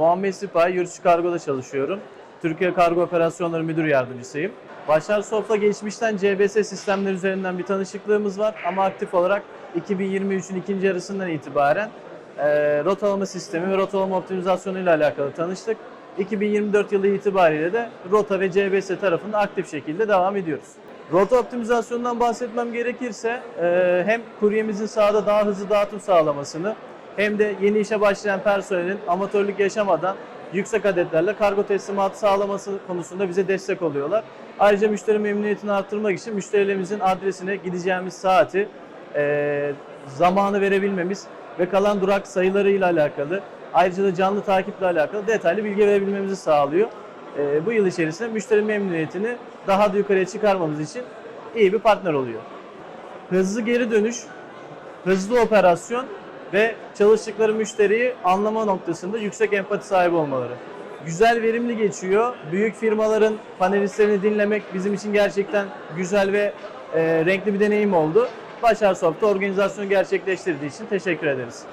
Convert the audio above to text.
Muhammed Sipahi, Yurtçı Kargo'da çalışıyorum. Türkiye Kargo Operasyonları Müdür Yardımcısıyım. Başar Soft'la geçmişten CBS sistemleri üzerinden bir tanışıklığımız var ama aktif olarak 2023'ün ikinci yarısından itibaren e, rotalama sistemi ve rotalama optimizasyonu ile alakalı tanıştık. 2024 yılı itibariyle de Rota ve CBS tarafında aktif şekilde devam ediyoruz. Rota optimizasyonundan bahsetmem gerekirse e, hem kuryemizin sahada daha hızlı dağıtım sağlamasını hem de yeni işe başlayan personelin amatörlük yaşamadan yüksek adetlerle kargo teslimatı sağlaması konusunda bize destek oluyorlar. Ayrıca müşteri memnuniyetini arttırmak için müşterilerimizin adresine gideceğimiz saati, e, zamanı verebilmemiz ve kalan durak sayılarıyla alakalı, ayrıca da canlı takiple alakalı detaylı bilgi verebilmemizi sağlıyor. E, bu yıl içerisinde müşteri memnuniyetini daha da yukarıya çıkarmamız için iyi bir partner oluyor. Hızlı geri dönüş, hızlı operasyon ve çalıştıkları müşteriyi anlama noktasında yüksek empati sahibi olmaları. Güzel, verimli geçiyor. Büyük firmaların panelistlerini dinlemek bizim için gerçekten güzel ve e, renkli bir deneyim oldu. Başar Soft'ta organizasyonu gerçekleştirdiği için teşekkür ederiz.